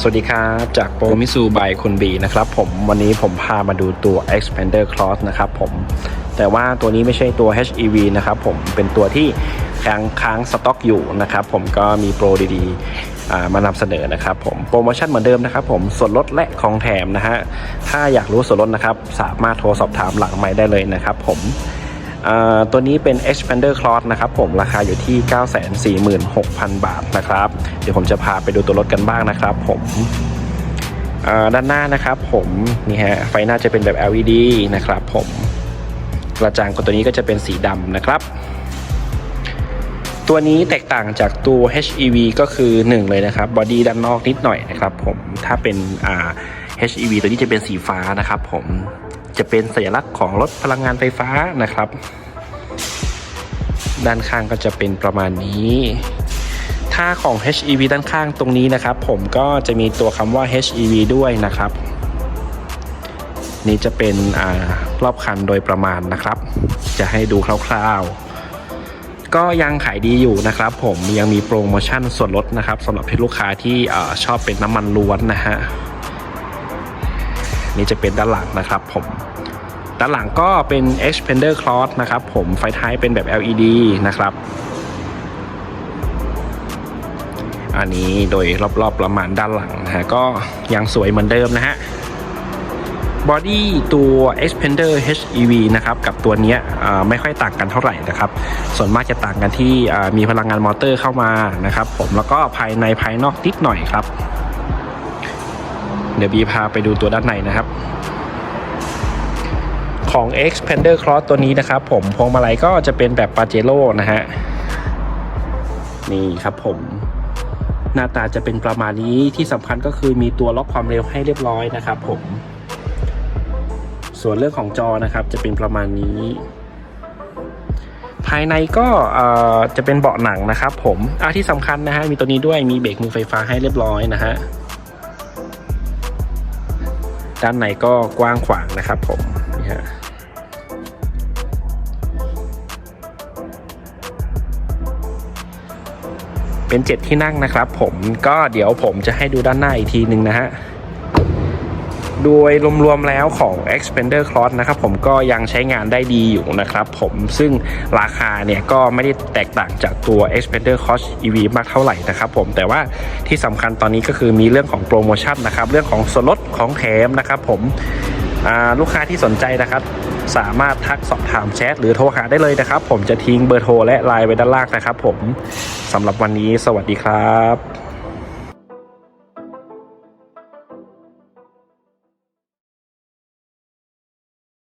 สวัสดีครับ จากโปรมิสูบายคุณบีนะครับผมวันนี้ผมพามาดูตัว expander cross นะครับผมแต่ว่าตัวนี้ไม่ใช่ตัว HEV นะครับผมเป็นตัวที่ค้างค้างสต็อกอยู่นะครับผมก็มีโปรดีๆมานำเสนอนะครับผมโปรโมชั่นเหมือนเดิมนะครับผมส่วนลดและของแถมนะฮะถ้าอยากรู้ส่วนลดนะครับ สามารถโทรสอบถามหลังไม้ได้เลยนะครับผม ตัวนี้เป็น expander cross นะครับผมราคาอยู่ที่ 946,000 บาทนะครับ เดี๋ยวผมจะพาไปดูตัวรถกันบ้างนะครับผมด้านหน้านะครับผมนี่ฮะไฟหน้าจะเป็นแบบ LED นะครับผมกระจังของตัวนี้ก็จะเป็นสีดำนะครับ ตัวนี้แตกต่างจากตัว HEV ก็คือ 1 เลยนะครับบอดี้ด้านนอกนิดหน่อยนะครับผมถ้าเป็น HEV ตัวนี้จะเป็นสีฟ้านะครับผม จะเป็นสัญลักษณ์ของรถพลังงานไฟฟ้านะครับ ด้านข้างก็จะเป็นประมาณนี้ถ้าของ HEV ด้านข้างตรงนี้นะครับ ผมก็จะมีตัวคำว่า HEV ด้วยนะครับ นี่จะเป็นอรอบคันโดยประมาณนะครับ จะให้ดูคร่าวๆ ก็ยังขายดีอยู่นะครับ ผมยังมีโปรโมชั่นส่วนลดนะครับสำหรับที่ลูกค้าที่อชอบเป็นน้ำมันล้วนนะฮะ นี่จะเป็นด้านหลังนะครับผมด้านหลังก็เป็น expander cross นะครับผมไฟท้ายเป็นแบบ LED นะครับอันนี้โดยรอบๆประมาณด้านหลังนะฮะก็ยังสวยเหมือนเดิมนะฮะบอดี้ตัว expander HEV นะครับกับตัวนี้ไม่ค่อยต่างกันเท่าไหร่นะครับ ส่วนมากจะต่างกันที่มีพลังงานมอเตอร์เข้ามานะครับ ผมแล้วก็ภายในภายนอกนิดหน่อยครับ ดี๋ยวบีพาไปดูตัวด้านในนะครับ ของ expander cross ตัวนี้นะครับ ผมพวงมาลัยก็จะเป็นแบบปาเจโร่นะฮะ นี่ครับผม หน้าตาจะเป็นประมาณนี้ที่สำคัญก็คือมีตัวล็อกความเร็วให้เรียบร้อยนะครับ ผม ส่วนเรื่องของจอนะครับจะเป็นประมาณนี้ภายในก็จะเป็นเบาะหนังนะครับผมอะที่สำคัญนะฮะมีตัวนี้ด้วยมีเบรกมือไฟฟ้าให้เรียบร้อยนะฮะ ด้านในก็กว้างขวางนะครับผมนี่ฮะเป็นเจ็ดที่นั่งนะครับ ผมก็เดี๋ยวผมจะให้ดูด้านหน้าอีกทีหนึ่งนะฮะ โดยรวมๆแล้วของ expander cross นะครับผมก็ยังใช้งานได้ดีอยู่นะครับผมซึ่งราคาเนี่ยก็ไม่ได้แตกต่างจากตัว expander cross EV มากเท่าไหร่นะครับผมแต่ว่าที่สำคัญตอนนี้ก็คือมีเรื่องของโปรโมชั่นนะครับเรื่องของส่วนลดของแถมนะครับผมลูกค้าที่สนใจนะครับสามารถทักสอบถามแชทหรือโทรหาได้เลยนะครับ ผมจะทิ้งเบอร์โทรและไลน์ไว้ด้านล่างนะครับผมสำหรับวันนี้สวัสดีครับ